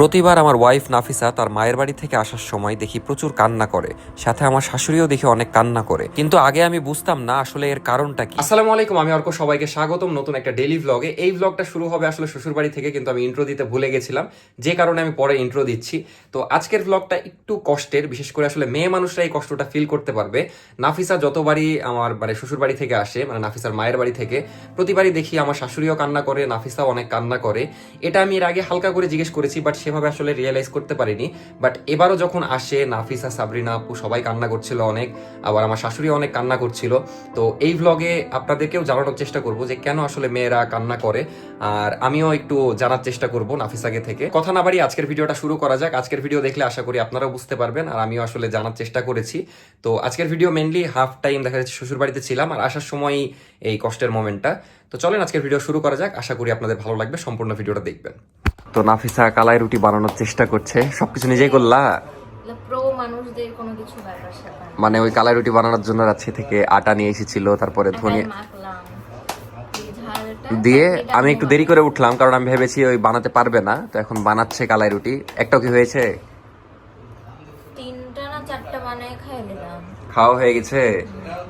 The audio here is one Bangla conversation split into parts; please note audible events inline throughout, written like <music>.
প্রতিবার আমার ওয়াইফ নাফিসা তার মায়ের বাড়ি থেকে আসার সময় দেখি প্রচুর কান্না করে। সাথে আমার শাশুড়িও দেখি অনেক কান্না করে। কিন্তু আগে আমি বুঝতাম না আসলে এর কারণটা কি। আসসালামু আলাইকুম, আমি অর্ক। সবাইকে স্বাগতম নতুন একটা ডেলি ভ্লগে এই ভ্লগটা শুরু হবে আসলে শ্বশুর বাড়ি থেকে, কিন্তু আমি ইন্ট্রো দিতে ভুলে গেছিলাম। যে কারণে আমি পরে ইন্ট্রো দিচ্ছি। তো আজকের ভ্লগটা একটু কষ্টের, বিশেষ করে আসলে মেয়ে মানুষরা এই কষ্টটা ফিল করতে পারবে। নাফিসা যতবারই আমার মানে শ্বশুর বাড়ি থেকে আসে মানে নাফিসার মায়ের বাড়ি থেকে, প্রতিবারই দেখি আমার শাশুড়িও কান্না করে, নাফিসাও অনেক কান্না করে। এটা আমি এর আগে হালকা করে জিজ্ঞেস করেছি বাট সেভাবে আসলে রিয়েলাইজ করতে পারিনি। বাট এবারও যখন আসে, নাফিসা, সাবরিনা আপু সবাই কান্না করছিল অনেক, আবার আমার শাশুড়ি অনেক কান্না করছিল। তো এই ভ্লগে আপনাদেরকেও জানানোর চেষ্টা করব যে কেন আসলে মেয়েরা কান্না করে, আর আমিও একটু জানার চেষ্টা করব নাফিসাকে থেকে। কথা না বাড়ি আজকের ভিডিওটা শুরু করা যাক। আজকের ভিডিও দেখলে আশা করি আপনারাও বুঝতে পারবেন, আর আমিও আসলে জানার চেষ্টা করেছি। তো আজকের ভিডিও মেনলি হাফ টাইম দেখা যাচ্ছে শ্বশুর বাড়িতে ছিলাম, আর আসার সময় এই কষ্টের মোমেন্টটা তো চলেন আজকের ভিডিও শুরু করা যাক। আশা করি আপনাদের ভালো লাগবে। সম্পূর্ণ ভিডিওটা দেখবেন। তো নাফিসা কালাই রুটি বানানোর চেষ্টা করছে। সবকিছু নিজেই করলা? প্রো মানুষদের কোনো কিছু ব্যাপার স্যাপার না। মানে ওই কালাই রুটি বানানোর জন্য রাজশাহী থেকে আটা নিয়ে এসেছিল তারপরে ধনে দিয়ে আমি একটু দেরি করে উঠলাম কারণ আমি ভেবেছি ওই বানাতে পারবে না। তো এখন বানাচ্ছে কালাই রুটি। একটাও কি হয়েছে? তিনটা না চারটা বানায় খাই নিলাম। খাওয়া হয়ে গেছে।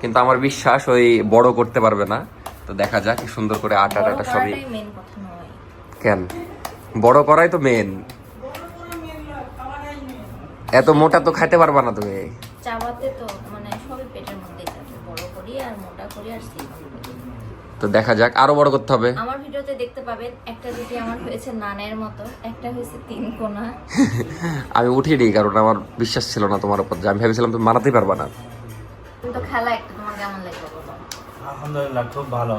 কিন্তু আমার বিশ্বাস ওই বড় করতে পারবে না। তো দেখা যাক কি সুন্দর করে আটা টাটা সবই কেন? বড় করাই তো মেন এত মোটা তো খাইতে পারবা না তুমি। চাবাতে তো মানে সবই পেটের মধ্যে বড় করি আর মোটা করি আর তো দেখা যাক আরও বড় করতে হবে। আমার ভিডিওতে দেখতে পাবেন একটা রুটি আমার হয়েছে নানের মতো একটা হয়েছে তিন কোনা। <laughs> আমি উঠিয়ে দিই কারণ আমার বিশ্বাস ছিল না তোমার উপর। যে আমি ভেবেছিলাম তুমি মানাতেই পারবা না। কিন্তু খেলা একটা তোমার কেমন বলো আলহামদুলিল্লাহ খুব ভালো।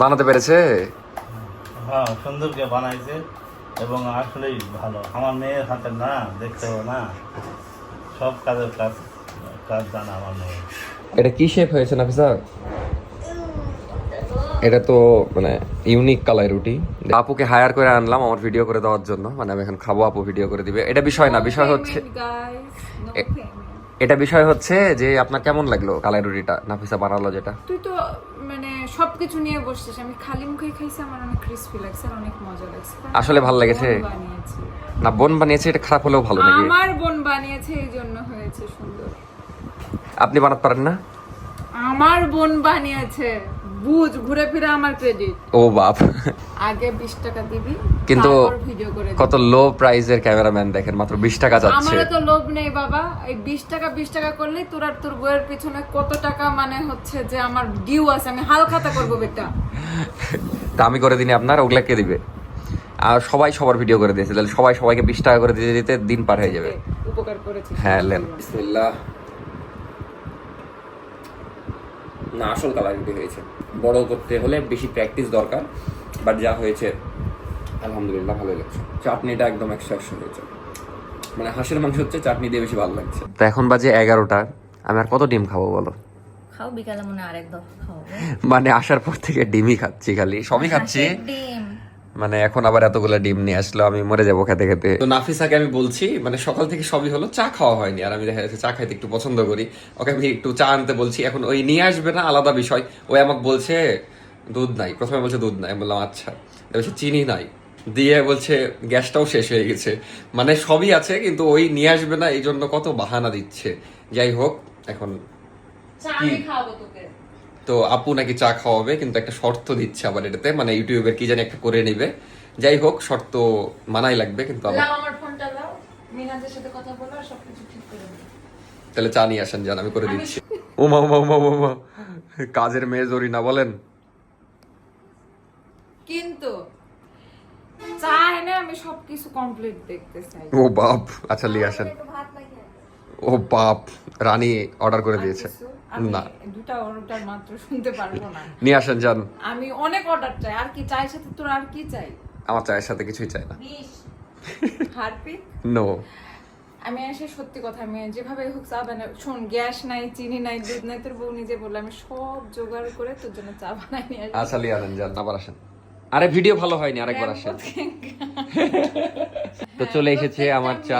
বানাতে পেরেছে? হ্যাঁ সুন্দরকে বানাইছে এবং আসলেই ভালো। আমার মেয়ের হাতে না দেখতে হবে না। সব কাজের কাজ কাজ জানা আমার মেয়ে। এটা কি শেপ হয়েছে নাফিসা? এটা তো মানে ইউনিক কালাই রুটি। আপুকে হায়ার করে আনলাম আমার ভিডিও করে দেওয়ার জন্য। মানে আমি এখন খাব আপু ভিডিও করে দিবে। এটা বিষয় না বিষয় হচ্ছে এটা বিষয় হচ্ছে যে আপনার কেমন লাগল কালাই রুটিটা নাফিসা বানালো যেটা? তুই তো মানে সবকিছু নিয়ে বসছিস। আমি খালি মুখে খাইছি আমার অনেক ক্রিস্পি লাগছে আর অনেক মজা লাগছে। আসলে ভালো লেগেছে? না বোন বানিয়েছে এটা খারাপ হলেও ভালো নাকি? আমার বোন বানিয়েছে এই জন্য হয়েছে সুন্দর। আপনি বানাতে পারেন না? আমার বোন বানিয়েছে। বুঝ ঘুরে ফিরে আমার ক্রেডিট ও বাপ। আগে বিশ টাকা দিবি কিন্তু। কত লো প্রাইজের ক্যামেরাম্যান দেখেন মাত্র বিশ টাকা যাচ্ছে। তো লোভ নেই বাবা। এই বিশ টাকা বিশ টাকা করলেই তোর আর তোর বইয়ের পিছনে কত টাকা মানে হচ্ছে যে আমার ডিউ আছে আমি হাল খাতা করব বেটা। তা আমি করে দিনি আপনার ওগুলা কে দিবে? আর সবাই সবার ভিডিও করে দিয়েছে তাহলে সবাই সবাইকে বিশ টাকা করে দিতে দিতে দিন পার হয়ে যাবে। উপকার করেছিস হ্যাঁ লেন বিসমিল্লাহ। না আসল কালার রুটি হয়েছে। বড় করতে হলে বেশি প্র্যাকটিস দরকার বাট যা হয়েছে আলহামদুলিল্লাহ ভালোই লাগছে। চাটনিটা একদম একশো একশো হয়েছে। মানে হাঁসের মাংস হচ্ছে চাটনি দিয়ে বেশি ভালো লাগছে। তো এখন বাজে এগারোটা আমি আর কত ডিম খাব বলো? খাও বিকালে মনে আরেক দফা খাওয়াবে। মানে আসার পর থেকে ডিমই খাচ্ছি খালি সবই খাচ্ছি। ডিম। মানে এখন আবার এতগুলো ডিম নিয়ে আসলো আমি মরে যাব খেতে খেতে। তো নাফিসাকে আমি বলছি মানে সকাল থেকে সবই হলো চা খাওয়া হয়নি। আর আমি দেখা যাচ্ছে চা খাইতে একটু পছন্দ করি। ওকে আমি একটু চা আনতে বলছি এখন ওই নিয়ে আসবে না আলাদা বিষয়। ওই আমাকে বলছে দুধ নাই। প্রথমে বলছে দুধ নাই। বললাম আচ্ছা। বলছে চিনি নাই। দিয়ে বলছে গ্যাসটাও শেষ হয়ে গেছে। মানে সবই আছে কিন্তু ওই নিয়ে আসবে না এই জন্য কত বাহানা দিচ্ছে। যাই হোক এখন আমি খাওয়াবো তোকে। তো আপু নাকি চা খাওয়াবে কিন্তু একটা শর্ত দিচ্ছে আবার এটাতে মানে ইউটিউবের কি জানি একটা করে নিবে। যাই হোক শর্ত মানাই লাগবে কিন্তু আমার ফোনটা লাও। মিনাজের সাথে কথা বলো আর সবকিছু ঠিক করে দিও তাহলে চা নিয়ে আসেন যান আমি করে দিচ্ছি। ও মা মা মা মা কাজের মেয়ে জরিনা বলেন। কিন্তু চা এনে আমি সবকিছু কমপ্লিট দেখতে চাই। ও বাপ আচ্ছা নিয়ে আসেন। ও বাপ রানী অর্ডার করে দিয়েছে। না। দুটা অর্ডার মাত্র শুনতে পারব না। নিয়ে আসেন যান। আমি অনেক অর্ডার চাই। আর কি চাই সাথে তোর আর কি চাই? আমার চায়ের সাথে কিছুই চাই না। হারপিক? নো আমি এসে সত্যি কথা আমি যেভাবে হোক চা বানাই শোন গ্যাস নাই চিনি নাই দুধ নাই তোর বউ নিজে বলল আমি সব জোগাড় করে তোর জন্য চা বানাই নিয়ে আসব। আচ্ছা লিয়ে আনেন যান আবার আসেন। আরে ভিডিও ভালো হয়নি আরেকবার আসেন। তো চলে এসেছে আমার চা।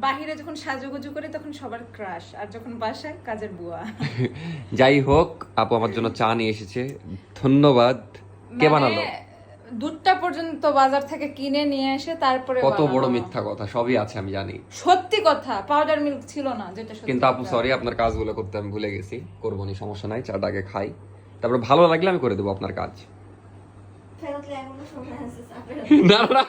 বাহিরে যখন সাজুগুজু করি তখন সবার ক্রাশ আর যখন বাসায় কাজের বুয়া। <laughs> যাই হোক আপু আমার জন্য চা নিয়ে এসেছে। ধন্যবাদ। কে মানে বানালো? দুধটা পর্যন্ত বাজার থেকে কিনে নিয়ে এসে তারপরে কত বড় মিথ্যা কথা সবই আছে আমি জানি। সত্যি কথা পাউডার মিল্ক ছিল না যেটা সত্যি কিন্তু আপু সরি আপনার কাজগুলো করতে আমি ভুলে গেছি করব নি সমস্যা নাই চাটা আগে খাই। তারপর ভালো লাগলে আমি করে দেবো আপনার কাজ। <laughs> না না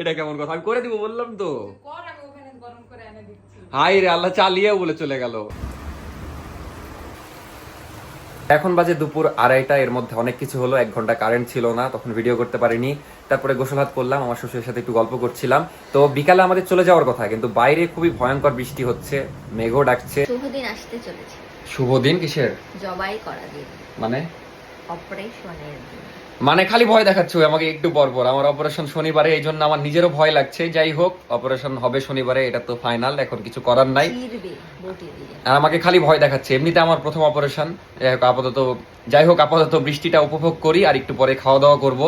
এটা কেমন কথা? আমি করে দিব বললাম তো। কর আমি ওভেনে গরম করে এনে দিচ্ছি। হাই রে আল্লাহ চালিয়ে বলে চলে গেল। এখন বাজে দুপুর আড়াইটা এর মধ্যে অনেক কিছু হলো এক ঘণ্টা কারেন্ট ছিল না তখন ভিডিও করতে পারিনি। তারপরে গোসল হাত করলাম আমার শ্বশুরের সাথে একটু গল্প করছিলাম। তো বিকালে আমাদের চলে যাওয়ার কথা কিন্তু বাইরে খুবই ভয়ঙ্কর বৃষ্টি হচ্ছে মেঘও ডাকছে। শুভ দিন আসতে চলেছে। শুভ দিন কিসের? জবাই করা দিন। মানে? অপারেশনের দিন। মানে খালি ভয় দেখাচ্ছ আমাকে একটু পর পর। আমার অপারেশন শনিবারে এই জন্য আমার নিজেরও ভয় লাগছে। যাই হোক অপারেশন হবে শনিবারে এটা তো ফাইনাল এখন কিছু করার নাই। আর আমাকে খালি ভয় দেখাচ্ছে। এমনিতে আমার প্রথম অপারেশন যাই হোক আপাতত যাই হোক আপাতত বৃষ্টিটা উপভোগ করি আর একটু পরে খাওয়া দাওয়া করব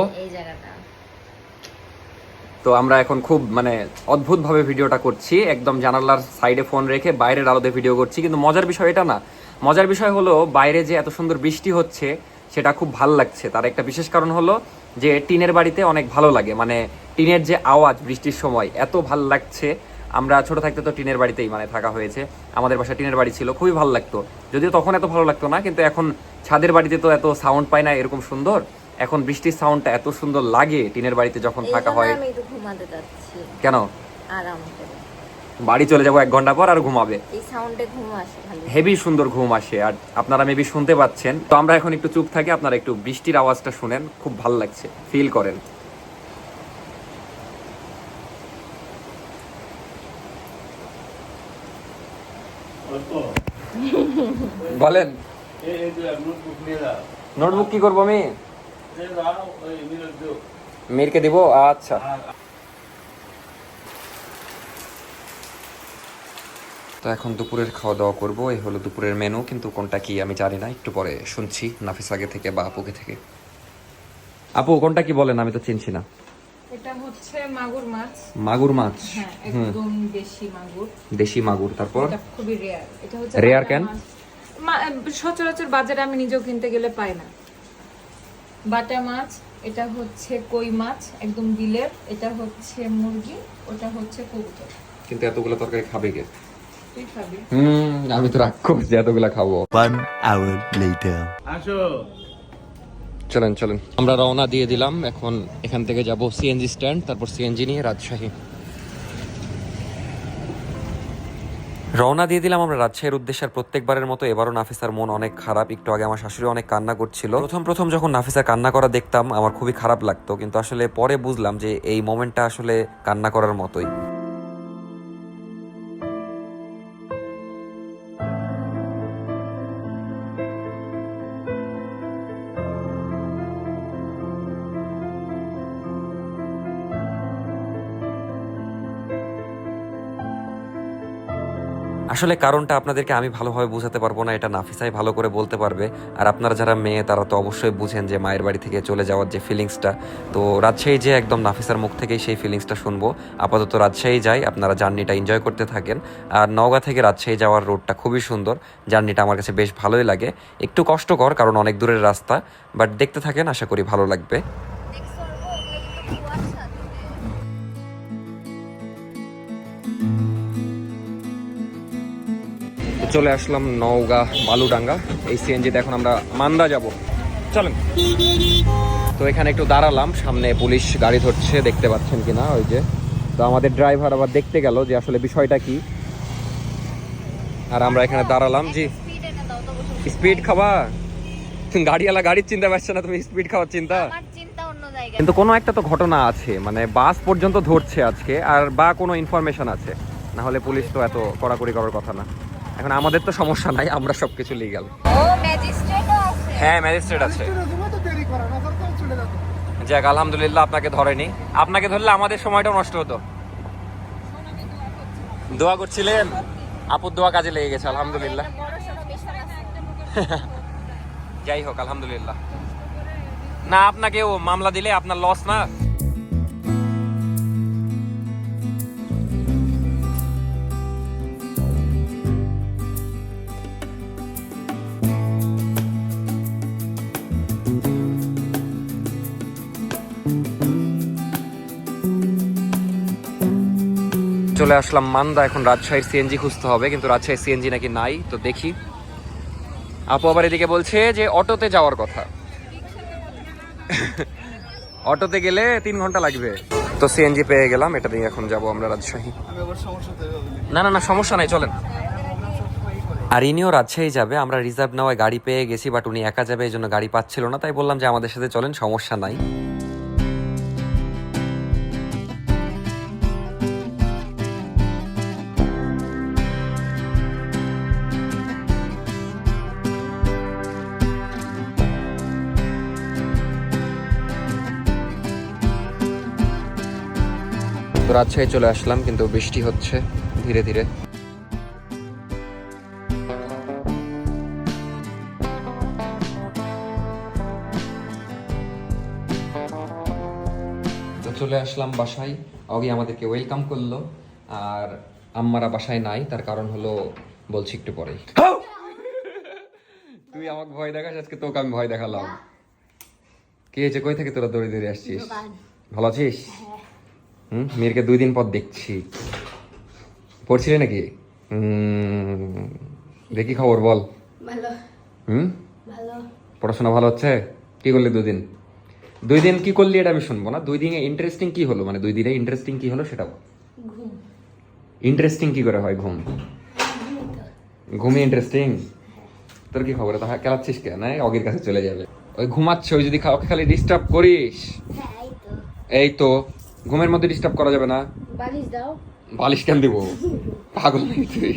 তো আমরা এখন খুব মানে অদ্ভুত ভাবে ভিডিওটা করছি। একদম জানালার সাইডে ফোন রেখে বাইরের আলোতে ভিডিও করছি। কিন্তু মজার বিষয় এটা না। মজার বিষয় হলো বাইরে যে এত সুন্দর বৃষ্টি হচ্ছে সেটা খুব ভালো লাগছে। তার একটা বিশেষ কারণ হলো যে টিনের বাড়িতে অনেক ভালো লাগে। মানে টিনের যে আওয়াজ বৃষ্টির সময় এত ভালো লাগছে। আমরা ছোট থাকতে তো টিনের বাড়িতেই মানে থাকা হয়েছে। আমাদের বাসা টিনের বাড়ি ছিল খুবই ভালো লাগতো। যদিও তখন এত ভালো লাগতো না কিন্তু এখন ছাদের বাড়িতে তো এত সাউন্ড পায় না এরকম সুন্দর। এখন বৃষ্টির সাউন্ডটা এত সুন্দর লাগে টিনের বাড়িতে যখন থাকা হয়। কেন? আরাম বাড়ি চলে যাব এক ঘণ্টা পর আর ঘুমাবে। এই সাউন্ডে ঘুম আসে ভালো। হেভি সুন্দর ঘুম আসে আর আপনারা মেবি শুনতে পাচ্ছেন। তো আমরা এখন একটু চুপ থাকি আপনারা একটু বৃষ্টির আওয়াজটা শুনেন খুব ভালো লাগছে ফিল করেন। <laughs> বলেন। এই এই যে নোটবুক নিয়ে যাও নোটবুক কি করব আমি? মিরকে দিব? আচ্ছা। তো এখন দুপুরের খাওয়া দাওয়া করব। এই হলো দুপুরের মেনু কিন্তু কোনটা কি আমি জানি না। একটু পরে শুনছি নাফিস আগে থেকে বা আপুকে থেকে। আপু কোনটা কি বলেন? আমি তো চিনছি না। এটা হচ্ছে মাগুর মাছ। মাগুর মাছ? হ্যাঁ একদম দেশি মাগুর। দেশি মাগুর তারপর? এটা খুবই রেয়ার এটা হচ্ছে বাটা কেন? সচরাচর বাজারে আমি নিজেও কিনতে গেলে পাই না। বাটা মাছ এটা হচ্ছে কই মাছ একদম দিলের। এটা হচ্ছে মুরগি ওটা হচ্ছে কবুতর। কিন্তু এতগুলো তরকারি খাবে কে? খাবি হুম আমি তো রাগ করছি এতগুলো খাব। One hour later. আসো। চলেন চলেন। আমরা রওনা দিয়ে দিলাম এখন এখান থেকে যাব সিএনজি স্ট্যান্ড তারপর সিএনজি নিয়ে রাজশাহী। রওনা দিয়ে দিলাম আমরা রাজশাহীর উদ্দেশ্যে আর প্রত্যেকবারের মতো এবারও নাফিসার মন অনেক খারাপ একটু আগে আমার শাশুড়ি অনেক কান্না করছিল। প্রথম প্রথম যখন নাফিসা কান্না করা দেখতাম আমার খুবই খারাপ লাগতো কিন্তু আসলে পরে বুঝলাম যে এই মোমেন্টটা আসলে কান্না করার মতোই। আসলে কারণটা আপনাদেরকে আমি ভালোভাবে বোঝাতে পারব না, এটা নাফিসাই ভালো করে বলতে পারবে। আর আপনারা যারা মেয়ে, তারা তো অবশ্যই বুঝেন যে মায়ের বাড়ি থেকে চলে যাওয়ার যে ফিলিংসটা। তো রাজশাহী যে একদম নাফিসার মুখ থেকেই সেই ফিলিংসটা শুনব। আপাতত রাজশাহী যাই, আপনারা জার্নিটা এনজয় করতে থাকেন। আর নওগাঁ থেকে রাজশাহী যাওয়ার রোডটা খুবই সুন্দর। জার্নিটা আমার কাছে বেশ ভালোই লাগে। একটু কষ্টকর, কারণ অনেক দূরের রাস্তা। বাট দেখতে থাকেন, আশা করি ভালো লাগবে। চলে আসলাম নওগাঁ বালুডাঙ্গা। এই সিএনজিতে এখন আমরা মান্দা যাব। চলেন। তো এখানে একটু দাঁড়ালাম সামনে পুলিশ গাড়ি ধরছে দেখতে পাচ্ছেন কিনা ওই যে। তো আমাদের ড্রাইভার আবার দেখতে গেল যে আসলে বিষয়টা কি। আর আমরা এখানে দাঁড়ালাম জি। স্পিড খাবা। গাড়িওয়ালা গাড়ির চিন্তা পাচ্ছে না তুমি স্পিড খাওয়ার চিন্তা। কিন্তু কোনো একটা তো ঘটনা আছে মানে বাস পর্যন্ত ধরছে আজকে আর বা কোনো ইনফরমেশন আছে। না হলে পুলিশ তো এত কড়াকড়ি করার কথা না। এখন আমাদের তো সমস্যা নাই আমরা সবকিছু লিগাল হ্যাঁ ম্যাজিস্ট্রেট আছে। যাক আলহামদুলিল্লাহ আপনাকে ধরেনি। আপনাকে ধরলে আমাদের সময়টাও নষ্ট হতো। দোয়া করছিলেন? আপুর দোয়া কাজে লেগে গেছে আলহামদুলিল্লাহ। যাই হোক আলহামদুলিল্লাহ। না আপনাকে ও মামলা দিলে আপনার লস না? চলে আসলাম মান্দা এখন রাজশাহীর সিএনজি খুঁজতে হবে কিন্তু রাজশাহীর সিএনজি নাকি নাই তো দেখি। আপু আবার এদিকে বলছে যে অটোতে যাওয়ার কথা। অটোতে গেলে তিন ঘণ্টা লাগবে। তো সিএনজি পেয়ে গেলাম এটা দিয়ে এখন যাব আমরা রাজশাহী। না না না সমস্যা নাই চলেন। আর ইনিও রাজশাহী যাবে আমরা রিজার্ভ নেওয়ায় গাড়ি পেয়ে গেছি বাট উনি একা যাবে এই জন্য গাড়ি পাচ্ছিল না তাই বললাম যে আমাদের সাথে চলেন সমস্যা নাই। রাজশাহী চলে আসলাম কিন্তু বৃষ্টি হচ্ছে ধীরে ধীরে। তো চলে আসলাম বাসায়। অগি আমাদেরকে ওয়েলকাম করল আর আম্মারা বাসায় নাই তার কারণ হলো বলছি একটু পরেই। তুই আমাকে ভয় দেখাস আজকে তোকে আমি ভয় দেখালাম। কে হয়েছে? কই থেকে তোরা দৌড়ে দৌড়ে আসছিস? ভালো আছিস? হুম মেয়েরকে দুই দিন পর দেখছি। পড়ছিলে নাকি? দেখি খবর বল। ভালো। হুম? ভালো। পড়াশোনা ভালো হচ্ছে? কি করলি দুই দিন? দুই দিন কি করলি এটা আমি শুনব না। দুই দিনে ইন্টারেস্টিং কি হলো? মানে দুই দিনে ইন্টারেস্টিং কি হলো সেটা ঘুম। ইন্টারেস্টিং কি করে হয় ঘুম? ঘুমে ইন্টারেস্টিং তোর কি খবর? তো খেলাচ্ছিস কেন? না অগের কাছে চলে যাবে। ওই ঘুমাচ্ছে ওই যদি ওকে খালি ডিস্টার্ব করিস। হ্যাঁ এই তো। ঘুমের মধ্যে ডিস্টার্ব করা যাবে না। বালিশ দাও। বালিশ কেন দিব? পাগল নাকি তুই?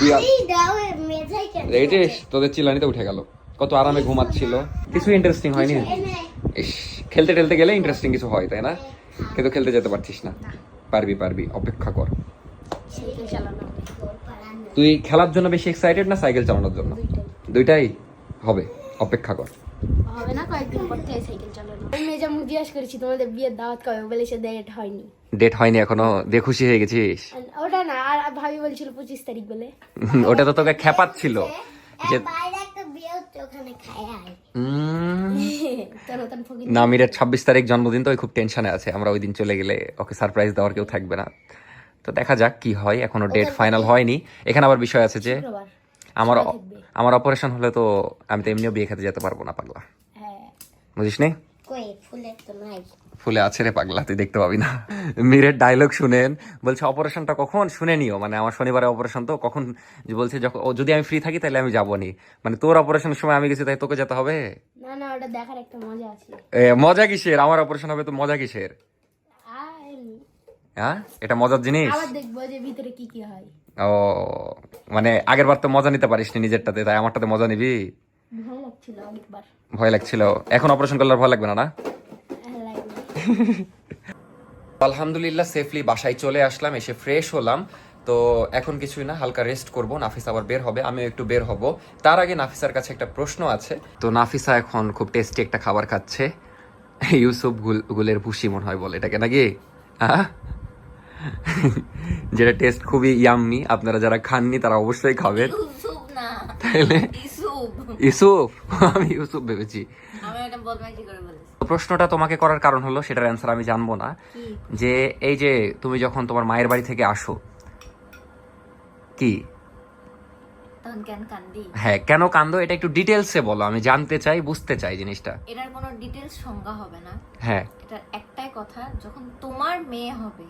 বিয়া- বালিশ দাও মেঝাই তোদের চিল্লানিতে উঠে গেল। কত আরামে ঘুমাচ্ছিল। কিছু ইন্টারেস্টিং হয়নি ইস খেলতে টেলতে গেলে ইন্টারেস্টিং কিছু হয় তাই না? কিন্তু খেলতে যেতে পারছিস না। পারবি পারবি অপেক্ষা কর। তুই খেলার জন্য বেশি এক্সাইটেড না সাইকেল চালানোর জন্য? দুইটাই। হবে। অপেক্ষা কর। হবে না কয়েকদিন পর থেকে সাইকেল চালানো জিজ্ঞাসা করেছি তোমাদের বিয়ের দাওয়াত কবে? বলে সে ডেট হয়নি। ডেট হয়নি এখনও? দিয়ে খুশি হয়ে গেছিস? ওটা না আর ভাবি বলছিল পঁচিশ তারিখ বলে। ওটা তো তোকে খেপাচ্ছিল যে বাইরে একটা বিয়ে হচ্ছে ওখানে খায় আয় উম, <laughs> তো নামিরের ছাব্বিশ তারিখ জন্মদিন তো খুব টেনশনে আছে। আমরা ওই দিন চলে গেলে ওকে সারপ্রাইজ দেওয়ার কেউ থাকবে না। তো দেখা যাক কি হয় এখনও ডেট ফাইনাল হয়নি। এখানে আবার বিষয় আছে যে আমার আমার অপারেশন হলে তো আমি তো এমনিও বিয়ে খেতে যেতে পারব না পাগলা। হ্যাঁ। বুঝিস নি কই? ফুলের তো নাই। ফুলে আছে রে পাগলা তুই দেখতে পাবি না। মীরের ডায়লগ শুনেন বলছে অপারেশনটা কখন? শুনে নিও। মানে আমার শনিবারে অপারেশন তো কখন? বলছে যখন ও যদি আমি ফ্রি থাকি তাহলে আমি যাব নি মানে তোর অপারেশনের সময় আমি গেছি তাই তোকে যেতে হবে? না না ওটা দেখার একটা মজা আছে। এ, মজা কিসের? আমার অপারেশন হবে তো মজা কিসের? হ্যাঁ? এটা মজার জিনিস? আবার দেখব যে ভিতরে কি কি হয়। ও মানে আগের বার তো মজা নিতে পারিস নিজেরটাতে তাই আমারটাতে মজা নিবি? ভয় লাগছিল এখন অপারেশন করলে ভয় লাগবে না না? হ্যাঁ, আলহামদুলিল্লাহ সেফলি বাসায় চলে আসলাম এসে ফ্রেশ হলাম। তো এখন কিছুই না হালকা রেস্ট করব নাফিস আবার বের হবে আমিও একটু বের হব। তার আগে নাফিসার কাছে একটা প্রশ্ন আছে। তো নাফিসা এখন খুব টেস্টি একটা খাবার খাচ্ছে। ইউসুফ গুল গুলের ভুসি মনে হয় বলে এটাকে নাকি? হ্যাঁ? যেটা টেস্ট খুবই ইয়াম্মি আপনারা যারা খাননি তারা অবশ্যই খাবেন। তাইলে? ইউসুফ আমি ইউসুফ ভেবেছি। প্রশ্নটা তোমাকে করার কারণ হলো সেটার অ্যান্সার আমি জানব না। যে এই যে তুমি যখন তোমার মায়ের বাড়ি থেকে আসো কি? হ্যাঁ কেন কান্দো? এটা একটু ডিটেলসে বলো আমি জানতে চাই বুঝতে চাই জিনিসটা। এটার কোনো ডিটেলস সংজ্ঞা হবে না। হ্যাঁ। এটার একটাই কথা যখন তোমার মেয়ে হবে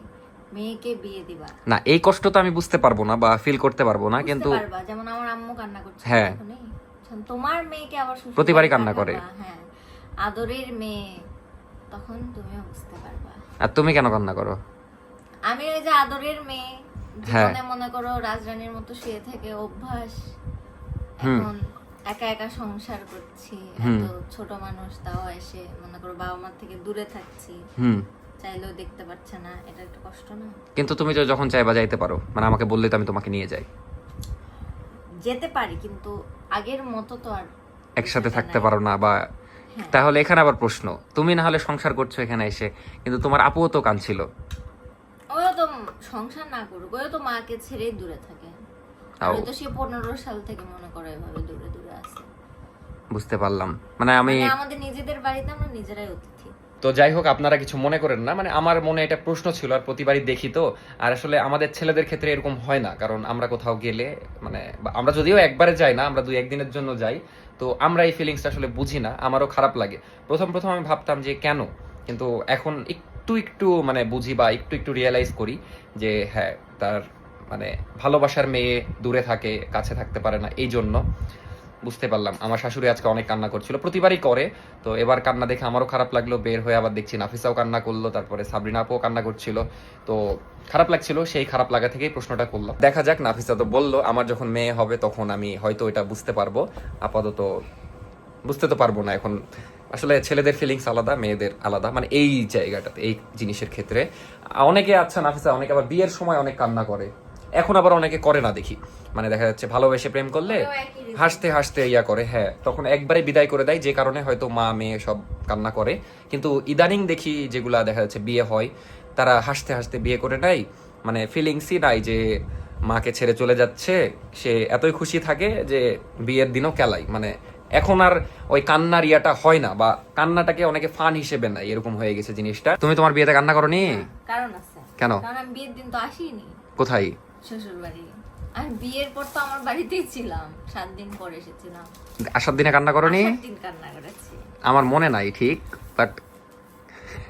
মেয়েকে বিয়ে দিবা। না এই কষ্ট তো আমি বুঝতে পারব না বা ফিল করতে পারব না কিন্তু যেমন আমার আম্মু কান্না করছে হ্যাঁ। তোমার মেয়েকে আবার শ্বশুর প্রতিবারই কান্না করে। হ্যাঁ। আদরের মেয়ে তখন তুমিও বুঝতে পারবা। আর তুমি কেন কান্না করো? আমি ওই যে আদরের মেয়ে হ্যাঁ। জীবনে মনে করো রাজরানীর মতো শুয়ে থেকে অভ্যাস। এখন একা একা সংসার করছি। এত ছোট মানুষ তাও এসে মনে করো বাবা মার থেকে দূরে থাকছি। হুম। চাইলেও দেখতে পাচ্ছে না এটা একটু কষ্ট না? কিন্তু তুমি তো যখন চাইবা যাইতে পারো। মানে আমাকে বললে তো আমি তোমাকে নিয়ে যাই। যেতে পারি কিন্তু আগের মতো তো আর একসাথে থাকতে পারো না বা হ্যাঁ। তাহলে এখানে আবার প্রশ্ন তুমি না হলে সংসার করছ এখানে এসে কিন্তু তোমার আপুও তো কাঁদছিল। ওও তো সংসার না করুক ওও তো মাকে ছেড়েই দূরে থাকে। আর ওই তো সে পনেরো সাল থেকে মনে করে এভাবে দূরে দূরে আছে। বুঝতে পারলাম। মানে আমি মানে আমাদের নিজেদের বাড়িতে আমরা নিজেরাই তো যাই হোক, আপনারা কিছু মনে করেন না। মানে আমার মনে এটা প্রশ্ন ছিল, আর প্রতিবারই দেখি তো। আর আসলে আমাদের ছেলেদের ক্ষেত্রে এরকম হয় না, কারণ আমরা কোথাও গেলে মানে আমরা যদিও একবারে যাই না, আমরা দুই একদিনের জন্য যাই, তো আমরা এই ফিলিংসটা আসলে বুঝি না, আমারও খারাপ লাগে। প্রথম প্রথম আমি ভাবতাম যে কেন? কিন্তু এখন একটু একটু মানে বুঝি বা একটু একটু রিয়েলাইজ করি যে হ্যাঁ তার মানে ভালোবাসার মেয়ে দূরে থাকে, কাছে থাকতে পারে না এই জন্য বুঝতে পারলাম। আমার শাশুড়ি আজকে অনেক কান্না করছিল। প্রতিবারই করে। তো এবার কান্না দেখে আমারও খারাপ লাগল। বের হয়ে আবার দেখছি নাফিসাও কান্না করল, তারপরে সাবরিনা আপুও কান্না করছিল। তো খারাপ লাগছিল, সেই খারাপ লাগা থেকেই প্রশ্নটা করলাম। দেখা যাক, নাফিসা তো বলল, আমার যখন মেয়ে হবে তখন আমি হয়তো এটা বুঝতে পারব। আপাতত বুঝতে তো পারব না এখন। আসলে ছেলেদের ফিলিংস আলাদা, মেয়েদের আলাদা। মানে এই জায়গাটাতে, এই জিনিসের ক্ষেত্রে। অনেকে আচ্ছা নাফিসা, অনেকে আবার বিয়ের সময় অনেক কান্না করে। এখন আবার অনেকে করে না দেখি। মানে দেখা যাচ্ছে ভালোবেসে প্রেম করলে। হাসতে হাসতে ইয়া করে হ্যাঁ তখন একবারে বিদায় করে দেয় যে কারণে হয়তো মা মেয়ে সব কান্না করে। কিন্তু ইদানিং দেখি যেগুলা দেখা যাচ্ছে বিয়ে হয় তারা হাসতে হাসতে বিয়ে করে নেয়। মানে ফিলিংসই নাই যে মাকে ছেড়ে চলে যাচ্ছে সে এতই খুশি থাকে যে বিয়ের দিনও কেলাই। মানে এখন আর ওই কান্নার ইয়াটা হয় না বা কান্নাটাকে অনেকে ফান হিসেবে নাই এরকম হয়ে গেছে জিনিসটা। তুমি তোমার বিয়েতে কান্না করো নি কেন? বিয়ের দিন তো আসিনি কোথায়? শ্বশুর বাড়ি। আমি বিয়ের পর তো আমার বাড়িতেই ছিলাম সাত দিন পর এসেছিলাম। আসার দিনে কান্না করনি? সাত দিন কান্না করেছি। আমার মনে নাই ঠিক বাট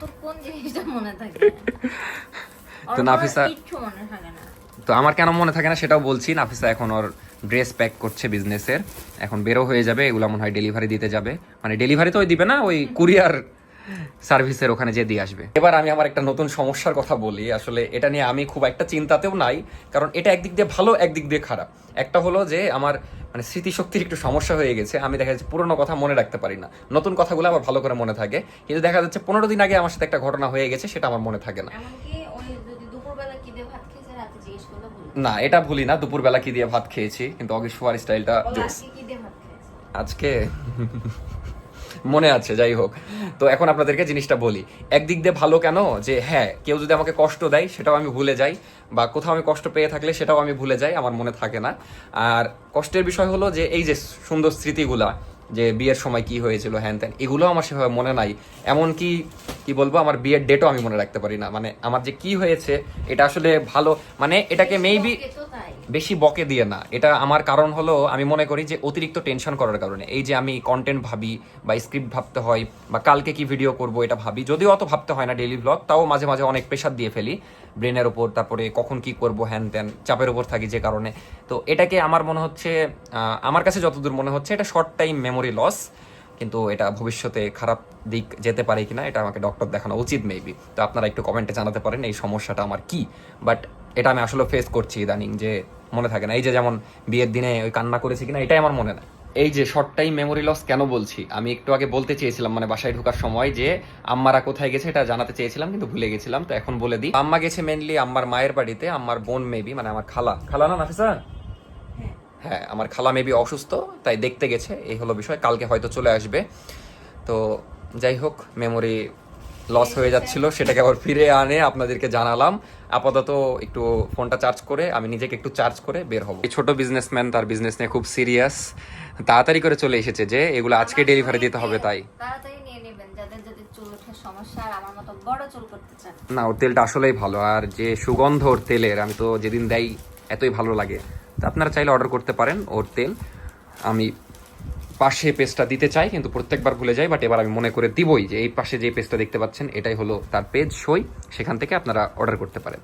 তো কোন জিনিসটা মনে থাকে? <laughs> তো নাফিসা- কিচ্ছু মনে থাকে না। তো আমার কেন মনে থাকে না সেটাও বলছি নাফিসা এখন ওর ড্রেস প্যাক করছে বিজনেসের এখন বেরো হয়ে যাবে এগুলো মনে হয় ডেলিভারি দিতে যাবে। মানে ডেলিভারি তো ওই দিবে না ওই কুরিয়ার সার্ভিসের ওখানে যে দিয়ে আসবে। এবার আমি আমার একটা নতুন সমস্যার কথা বলি। আসলে এটা নিয়ে আমি খুব একটা চিন্তাতেও নাই কারণ এটা একদিক দিয়ে ভালো একদিক দিয়ে খারাপ। একটা হলো যে আমার মানে স্মৃতিশক্তির একটু সমস্যা হয়ে গেছে আমি দেখা যাচ্ছে পুরোনো কথা মনে রাখতে পারি না। নতুন কথাগুলো আমার ভালো করে মনে থাকে কিন্তু দেখা যাচ্ছে পনেরো দিন আগে আমার সাথে একটা ঘটনা হয়ে গেছে সেটা আমার মনে থাকে না। না এটা ভুলি না দুপুরবেলা কি দিয়ে ভাত খেয়েছি কিন্তু অগিস শোয়ার স্টাইলটা আজকে মনে আছে, যাই হোক। তো এখন আপনাদেরকে জিনিসটা বলি। একদিক দিয়ে ভালো কেন? যে হ্যাঁ কেউ যদি আমাকে কষ্ট দেয়, সেটাও আমি ভুলে যাই, বা কোথাও আমি কষ্ট পেয়ে থাকলে সেটাও আমি ভুলে যাই, আমার মনে থাকে না। আর কষ্টের বিষয় হলো যে, এই যে সুন্দর স্মৃতিগুলা, যে বিয়ের সময় কি হয়েছিল, হ্যান ত্যান, এগুলো আমার সেভাবে মনে নাই। এমনকি কি বলব আমার বিয়ের ডেটও আমি মনে রাখতে পারি না। মানে আমার যে কি হয়েছে এটা আসলে ভালো মানে এটাকে মেবি বেশি বকে দিয়ে না। এটা আমার কারণ হলো আমি মনে করি যে অতিরিক্ত টেনশন করার কারণে। এই যে আমি কন্টেন্ট ভাবি বা স্ক্রিপ্ট ভাবতে হয় বা কালকে কি ভিডিও করব এটা ভাবি যদিও অত ভাবতে হয় না ডেইলি ব্লগ তাও মাঝে মাঝে অনেক প্রেশার দিয়ে ফেলি। ব্রেনের ওপর তারপরে কখন কি করব হ্যান ত্যান চাপের ওপর থাকি যে কারণে। তো এটাকে আমার মনে হচ্ছে আমার কাছে যতদূর মনে হচ্ছে এটা শর্ট টাইম মেমোরি লস কিন্তু এটা ভবিষ্যতে খারাপ দিক যেতে পারে কিনা এটা আমাকে ডক্টর দেখানো উচিত মেবি তো আপনারা একটু কমেন্টে জানাতে পারেন এই সমস্যাটা আমার কি। বাট এটা আমি আসলে ফেস করছি ইদানিং যে মনে থাকে না, এই যে যেমন বিয়ের দিনে ওই কান্না করেছি কিনা এটাই আমার মনে না। এই যে শর্ট টাইম মেমোরি লস কেন বলছি? আমি একটু আগে বলতে চেয়েছিলাম মানে বাসায় ঢোকার সময় যে আম্মারা কোথায় গেছে এটা জানাতে চেয়েছিলাম, কিন্তু ভুলে গেছিলাম, তো এখন বলে দিই। আম্মা গেছে মেনলি আম্মার মায়ের বাড়িতে, আম্মার বোন মেবি মানে আমার খালা। খালা না নাফিসা? হ্যাঁ আমার খালা মেবি অসুস্থ তাই দেখতে গেছে এই হলো বিষয় কালকে হয়তো চলে আসবে। তো যাই হোক মেমোরি লস হয়ে যাচ্ছিল সেটাকে আবার ফিরে আনে আপনাদেরকে জানালাম। আপাতত একটু ফোনটা চার্জ করে আমি নিজেকে একটু চার্জ করে বের হব। এই ছোট বিজনেসম্যান তার বিজনেস নিয়ে খুব সিরিয়াস তাড়াতাড়ি করে চলে এসেছে যে এগুলো আজকে ডেলিভারি দিতে হবে তাই। তাড়াতাড়ি নিয়ে নেবেন যাদের যাদের চুল ওঠার সমস্যা আর আমার মতো বড় চুল করতে চান। না ওর তেলটা আসলেই ভালো আর যে সুগন্ধ ওর তেলের আমি তো যেদিন দেই এতই ভালো লাগে। তো আপনারা চাইলে অর্ডার করতে পারেন ওর তেল। আমি পাশে পেজটা দিতে চাই, কিন্তু প্রত্যেকবার ভুলে যাই বাট এবার আমি মনে করে দিবই যে এই পাশে যে পেজটা দেখতে পাচ্ছেন, এটাই হলো তার পেজ সই। সেখান থেকে আপনারা অর্ডার করতে পারেন।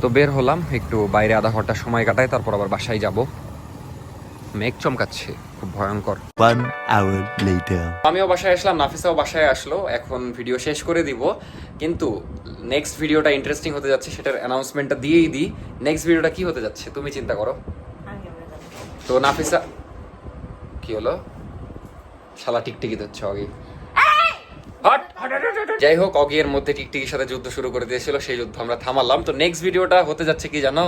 তো বের হলাম, একটু বাইরে আধা ঘণ্টা সময় কাটায়, তারপর আবার বাসায় যাব। মেঘ চমকাচ্ছে খুব ভয়ঙ্কর। One hour later. আমিও বাসায় আসলাম নাফিসাও বাসায় আসলো এখন ভিডিও শেষ করে দিব। কিন্তু নেক্সট ভিডিওটা ইন্টারেস্টিং হতে যাচ্ছে সেটার অ্যানাউন্সমেন্টটা দিয়েই দিই। নেক্সট ভিডিওটা কি হতে যাচ্ছে তুমি চিন্তা করো? তো নাফিসা কি হলো? শালা টিকটিকি দিচ্ছে অগি। যাই হোক অগি এর মধ্যে টিকটিকির সাথে যুদ্ধ শুরু করে দিয়েছিল সেই যুদ্ধ আমরা থামালাম। তো নেক্সট ভিডিওটা হতে যাচ্ছে কি জানো?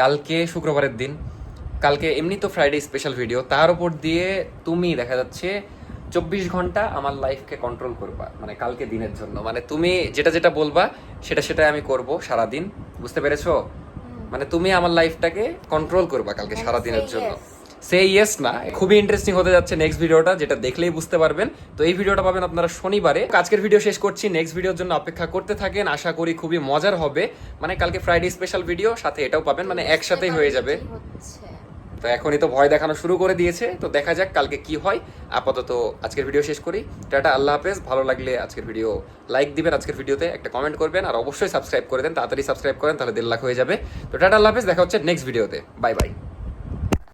কালকে শুক্রবারের দিন। কালকে এমনি তো ফ্রাইডে স্পেশাল ভিডিও তার উপর দিয়ে তুমি দেখা যাচ্ছে চব্বিশ ঘণ্টা আমার লাইফকে কন্ট্রোল করবা মানে কালকে দিনের জন্য। মানে তুমি যেটা যেটা বলবা সেটা সেটাই আমি করব সারা দিন বুঝতে পেরেছ? মানে তুমি আমার লাইফটাকে কন্ট্রোল করবা কালকে সারা দিনের জন্য. সে ইয়েস না খুবই ইন্টারেস্টিং হতে যাচ্ছে নেক্সট ভিডিওটা যেটা দেখলেই বুঝতে পারবেন। তো এই ভিডিওটা পাবেন আপনারা শনিবারে। আজকের ভিডিও শেষ করছি নেক্সট ভিডিওর জন্য অপেক্ষা করতে থাকেন আশা করি খুবই মজার হবে। মানে কালকে ফ্রাইডে স্পেশাল ভিডিও সাথে এটাও পাবেন মানে একসাথেই হয়ে যাবে। তো এখনই তো ভয় দেখানো শুরু করে দিয়েছে। তো দেখা যাক কালকে কি হয়। আপাতত আজকের ভিডিও শেষ করি। টাটা, আল্লাহ হাফেজ। ভালো লাগলে আজকের ভিডিও লাইক দিবেন, আজকের ভিডিওতে একটা কমেন্ট করবেন, আর অবশ্যই সাবস্ক্রাইব করে দেন। তাড়াতাড়ি সাবস্ক্রাইব করেন, তাহলে দেড় লাখ হয়ে যাবে। তো টাটা, আল্লাহ হাফেজ। দেখা হচ্ছে নেক্সট ভিডিওতে। Bye bye.